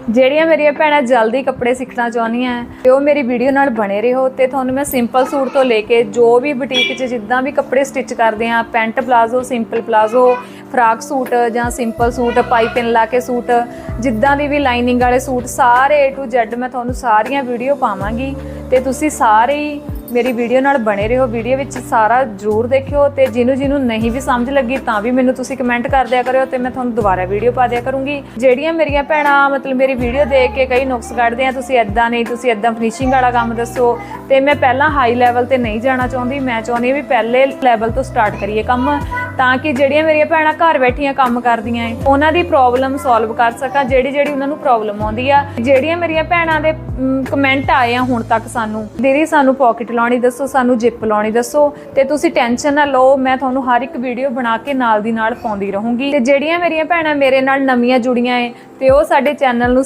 ਜਿਹੜੀਆਂ ਮੇਰੀਆਂ ਭੈਣਾਂ ਜਲਦੀ ਕੱਪੜੇ ਸਿੱਖਣਾ ਚਾਹੁੰਦੀਆਂ ਹੈ, ਤੇ ਉਹ ਮੇਰੀ ਵੀਡੀਓ ਨਾਲ ਬਣੇ ਰਹੋ ਤੇ ਤੁਹਾਨੂੰ ਮੈਂ ਸਿੰਪਲ ਸੂਟ ਤੋਂ ਲੈ ਕੇ ਜੋ ਵੀ ਬੁਟੀਕ 'ਚ ਜਿੱਦਾਂ ਵੀ ਕੱਪੜੇ ਸਟਿਚ ਕਰਦੇ ਆ pant palazzo simple palazzo frock suit ਜਾਂ ਸਿੰਪਲ ਸੂਟ ਪਾਈਪਿੰਗ ਲਾ ਕੇ ਸੂਟ ਜਿੱਦਾਂ ਦੀ ਵੀ ਲਾਈਨਿੰਗ ਵਾਲੇ ਸੂਟ ਸਾਰੇ A to Z ਮੈਂ ਤੁਹਾਨੂੰ ਸਾਰੀਆਂ ਵੀਡੀਓ ਪਾਵਾਂਗੀ ਤੇ ਤੁਸੀਂ ਸਾਰੇ ਹੀ ਮੇਰੀ ਵੀਡੀਓ ਨਾਲ ਬਣੇ ਰਹੋ, ਵੀਡੀਓ ਵਿੱਚ ਸਾਰਾ ਜ਼ਰੂਰ ਦੇਖਿਓ ਤੇ ਜਿਹਨੂੰ ਜਿਹਨੂੰ ਨਹੀਂ ਵੀ ਸਮਝ ਲੱਗੀ ਤਾਂ ਵੀ ਮੈਨੂੰ ਤੁਸੀਂ ਕਮੈਂਟ ਕਰ ਦਿਆ ਕਰਿਓ ਤੇ ਮੈਂ ਤੁਹਾਨੂੰ ਦੁਬਾਰਾ ਵੀਡੀਓ ਪਾ ਦਿਆ ਕਰੂੰਗੀ। ਜਿਹੜੀਆਂ ਮੇਰੀਆਂ ਭੈਣਾਂ ਮਤਲਬ ਮੇਰੀ ਵੀਡੀਓ ਦੇਖ ਕੇ ਕਈ ਨੁਕਸ ਕੱਢਦੇ ਆ, ਤੁਸੀਂ ਐਦਾਂ ਨਹੀਂ, ਤੁਸੀਂ ਐਦਾਂ ਫਿਨਿਸ਼ਿੰਗ ਵਾਲਾ ਕੰਮ ਦੱਸੋ ਤੇ ਮੈਂ ਪਹਿਲਾਂ ਹਾਈ ਲੈਵਲ ਤੇ ਨਹੀਂ ਜਾਣਾ ਚਾਹੁੰਦੀ, ਮੈਂ ਚਾਹੁੰਦੀ ਹਾਂ ਵੀ ਪਹਿਲੇ ਲੈਵਲ ਤੋਂ ਸਟਾਰਟ ਕਰੀਏ ਕੰਮ, ਤਾਂ ਕਿ ਜਿਹੜੀਆਂ ਮੇਰੀਆਂ ਭੈਣਾਂ ਘਰ ਬੈਠੀਆਂ ਕੰਮ ਕਰਦੀਆਂ ਏ, ਉਹਨਾਂ ਦੀ ਪ੍ਰੋਬਲਮ ਸੋਲਵ ਕਰ ਸਕਾਂ, ਜਿਹੜੀ ਜਿਹੜੀ ਉਹਨਾਂ ਨੂੰ ਪ੍ਰੋਬਲਮ ਆਉਂਦੀ ਆ। ਜਿਹੜੀਆਂ ਮੇਰੀਆਂ ਭੈਣਾਂ ਦੇ ਕਮੈਂਟ ਆਏ ਆ ਹੁਣ ਤੱਕ ਸਾਨੂੰ, ਦੀਦੀ ਸਾਨੂੰ ਪਾਕਟ ਲਾਉਣੀ ਦੱਸੋ, ਸਾਨੂੰ ਜਿਪ ਲਾਉਣੀ ਦੱਸੋ, ਤੇ ਤੁਸੀਂ ਟੈਨਸ਼ਨ ਨਾ ਲਓ, ਮੈਂ ਤੁਹਾਨੂੰ ਹਰ ਇੱਕ ਵੀਡੀਓ ਬਣਾ ਕੇ ਨਾਲ ਦੀ ਨਾਲ ਪਾਉਂਦੀ ਰਹੂੰਗੀ। ਤੇ ਜਿਹੜੀਆਂ ਮੇਰੀਆਂ ਭੈਣਾਂ ਮੇਰੇ ਨਾਲ ਨਵੀਆਂ ਜੁੜੀਆਂ ਏ, ਤੇ ਉਹ ਸਾਡੇ ਚੈਨਲ ਨੂੰ